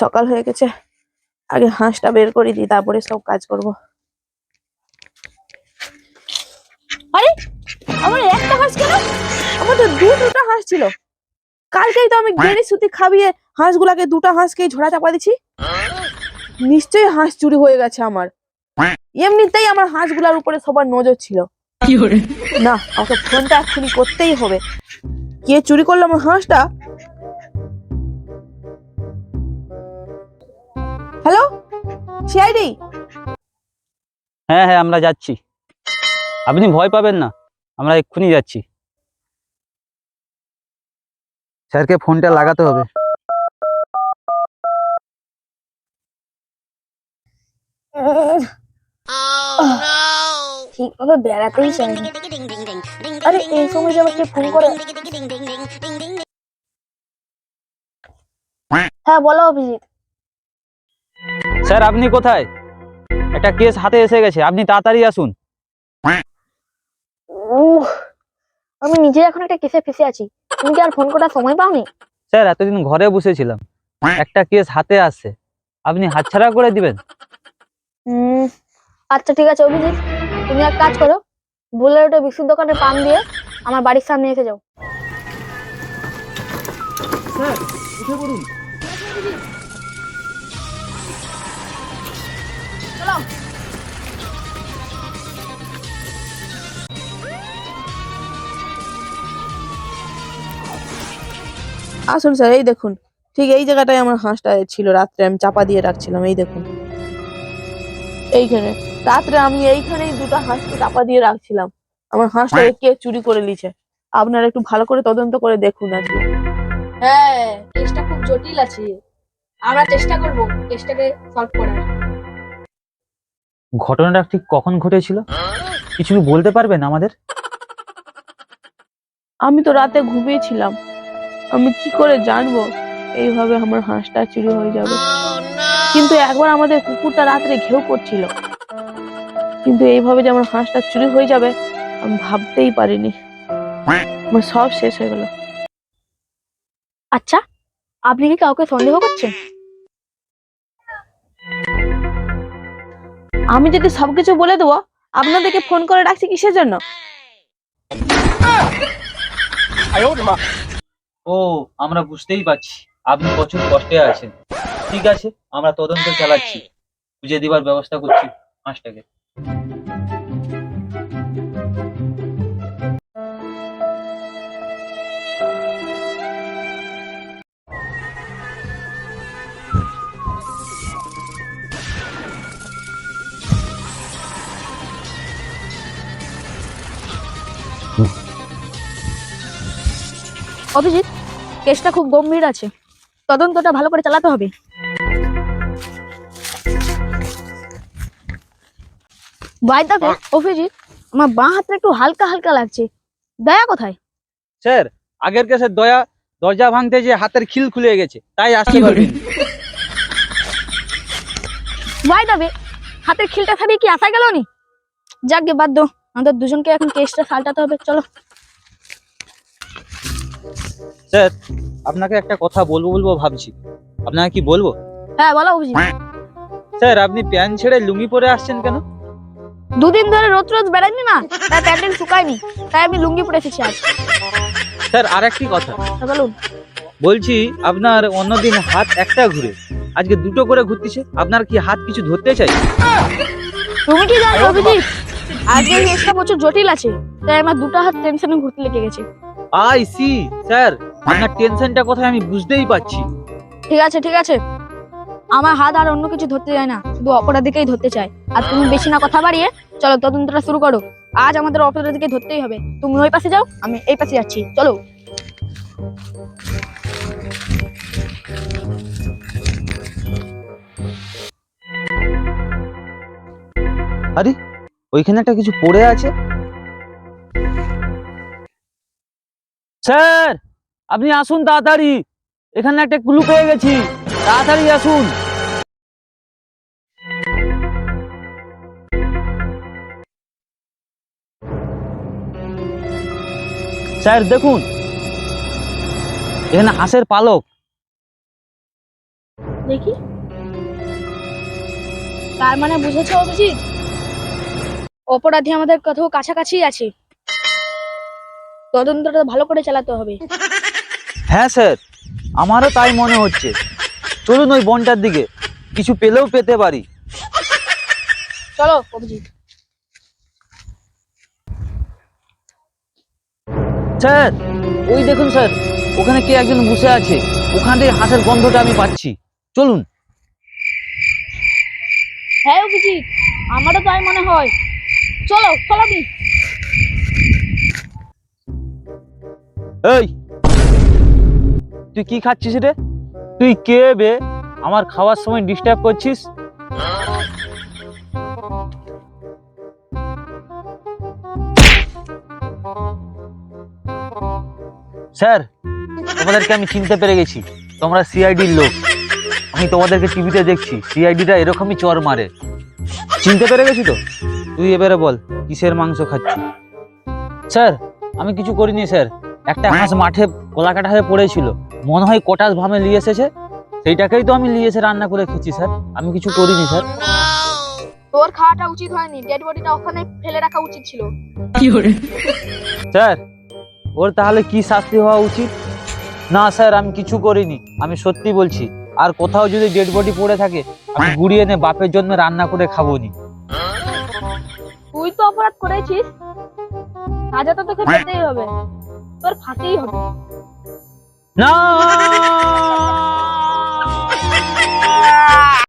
সকাল হয়ে গেছে। আগে হাঁসটা বের করে দিই তারপরে সব কাজ করব। আরে আমার একটা হাঁস কেন? আমার তো দু দুটো হাঁস ছিল। কালকেই তো আমি গেড়ি সুতি খাবিয়ে হাঁসগুলাকে দুটো হাঁসকেই ঝোড়া চাপা দিছি। নিশ্চয়ই হাঁস চুরি হয়ে গেছে আমার। এমনিতেই আমার হাঁসগুলার উপরে সবার নজর ছিল। না আমাকে ফোনটা এক্ষুনি করতেই হবে। কে চুরি করল আমার হাঁসটা? হ্যালো? সিআইডি হ্যাঁ হ্যাঁ আমরা যাচ্ছি। আপনি ভয় পাবেন না আমরা এক্ষুনি যাচ্ছি। স্যারকে ফোনটা লাগাতে হবে। ঠিকভাবে বেড়াতেই চাইনি আরে এই সময় যে আমাকে ফোন করে। হ্যাঁ বলো অভিজিৎ। স্যার আপনি কোথায়? একটা কেস হাতে এসে গেছে আপনি তাড়াতাড়ি আসুন। উহ, আমি নিজে এখন একটা কেসে ফেসে আছি। তুমি কি আর ফোন করার সময় পাওনি? স্যার এতদিন ঘরে বসেছিলাম। একটা কেস হাতে আসছে। আপনি হাতছাড়া করে দিবেন? উম, আচ্ছা ঠিক আছে অভিজিৎ। তুমি এক কাজ করো বুলেরটা বিস্কুট দোকানের পান দিয়ে আমার বাড়ির সামনে এসে যাও। আসুন স্যার এই দেখুন। ঠিক এই জায়গাটায় আমার হাঁসটা ছিল রাত্রে আমি চাপা দিয়ে রাখছিলাম এই দেখুন। এইখানে। রাত্রে আমি এইখানেই দুটো হাঁসকে চাপা দিয়ে রাখছিলাম। আমার হাঁসটা কে চুরি করে নিয়েছে। আপনারা একটু ভালো করে তদন্ত করে দেখুন আজকে। হ্যাঁ কেসটা খুব জটিল আছে। আমরা চেষ্টা করব কেসটাকে সলভ করার। ঘটনাটা ঠিক কখন ঘটেছিল? কিছু বলতে পারবেন আমাদের? আমি তো রাতে ঘুমিয়েছিলাম। আমি কি করে জানব এইভাবে আমার হাঁসটা চুরি হয়ে যাবে কিন্তু একবার আমাদের কুকুরটা রাত্রে ঘেউ করছিল কিন্তু এইভাবে যে আমার হাঁসটা চুরি হয়ে যাবে আমি ভাবতেই পারিনি আমার সব শেষ হয়ে গেল আচ্ছা আপনি কি কাউকে সন্দেহ করছেন আমি যদি সবকিছু বলে দেবো আপনাদেরকে ফোন করে রাখছি কিসের জন্য ও, আমরা বুঝতেই পারছি। আপনি প্রচুর কষ্টে আছেন। ঠিক আছে, আমরা তদন্ত চালাচ্ছি। বুঝে দিবার ব্যবস্থা করছি মাসটাকে অভিজিৎ কেসটা খুব গম্ভীর আছে। তদন্তটা ভালো করে চালাতে হবে। বাই দা অভিজিৎ আমার বাঁ হাতটা একটু হালকা হালকা লাগছে। দয়া কোথায়? স্যার আগের কেসের দয়া দরজা ভাঙতে যে হাতের খিল খুলে গেছে তাই আসতে পারবেন বাই দাবে হাতের খিলটা ছাড়িয়ে কি আসা গেল নি? যাক গে বাদ আমাদের দুজনকে এখন কেসটা সালটাতে হবে চলো। স্যার আপনাকে একটা কথা বলব বলব ভাবছি। আপনাকে কি বলব? হ্যাঁ বলো অভিজিৎ। স্যার আপনি প্যান্ট ছেড়ে লুঙ্গি পরে আসছেন কেন? দুদিন ধরে রোজ রোজ বেড়াইনি না তাই প্যান্ডেল শুকায়নি তাই আমি লুঙ্গি পরে এসেছি আজ। স্যার আর একটি কথা। হ্যাঁ, বলুন। বলছি আপনার অন্যদিন হাত একটা ঘুরে। আজকে দুটো করে ঘুরতেছে। আপনার কি হাত কিছু ধরতে চাই? তুমি কি জানো অভিজিৎ? আজকে কেসটা প্রচুর জটিল আছে তাই আমার দুটো হাত টেনশনে ঘুরতে লেগে গেছে। আই সি স্যার আপনার টেনশনটা কোথায় আমি বুঝতেই পারছি। ঠিক আছে ঠিক আছে। আমার হাত আর অন্য কিছু ধরতে যায় না শুধু অপরাধীকেই ধরতে চায়। আর তুমি বেশি না কথা বাড়িয়ে চলো তদন্তটা শুরু করো। আজ আমাদের অপরাধীকে ধরতেই হবে। তুমি ওই পাশে যাও আমি এই পাশে যাচ্ছি। চলো। আরে ওইখানে একটা কিছু পড়ে আছে? স্যার, আপনি আসুন তাড়াতাড়ি। এখানে একটা ক্লু পেয়ে গেছি। তাড়াতাড়ি আসুন। স্যার, দেখুন। এখানে হাঁসের পালক। দেখি। তার মানে বুঝেছ অভিজিৎ? অপরাধী আমাদের কোথাও কাছাকাছি আছে। তদন্তটা ভালো করে চালাতে হবে। হ্যাঁ স্যার। আমারও তাই মনে হচ্ছে। চলুন ওই বনটার দিকে। কিছু পেলেও পেতে পারি। চলো অভিজিৎ। স্যার ওই দেখুন স্যার। ওখানে কে একজন বসে আছে। ওখান থেকে হাঁসের গন্ধটা আমি পাচ্ছি। চলুন। হ্যাঁ অভিজিৎ। আমারও তাই মনে হয়। চলো চলাবি এই, তুই কি খাচ্ছিস রে? তুই কে বে? আমার খাওয়ার সময় ডিস্টার্ব করছিস? স্যার, তোমাদেরকে আমি চিনতে পেরে গেছি। তোমরা সিআইডির লোক। আমি তোমাদেরকে টিভিতে দেখছি। সিআইডিটা এরকমই চর মারে। চিনতে পেরে গেছি তো? তুই এবারে বল, কিসের মাংস খাচ্ছি স্যার, আমি কিছু করিনি, স্যার। একটা হাঁস মাঠে কলাকাটা হয়ে পড়েছিল। মনে হয় কটাস ভামে নিয়ে এসেছে। সেইটাকেই তো আমি নিয়ে এসে রান্না করে খেয়েছি স্যার। আমি কিছু করিনি স্যার। তোর খাওয়াটা উচিত হয়নি। ডেড বডিটা ওখানে ফেলে রাখা উচিত ছিল। স্যার ওর তাহলে কি শাস্তি হওয়া উচিত? না স্যার আমি কিছু করিনি। আমি সত্যি বলছি আর কোথাও যদি ডেড বডি পড়ে থাকে আমি গুড়িয়ে এনে বাপের জন্য রান্না করে খাব নি তুই তো অপরাধ করেছিস। সাজা তো তোকে পেতেই হবে। তোর ফাঁসিই হবে। না!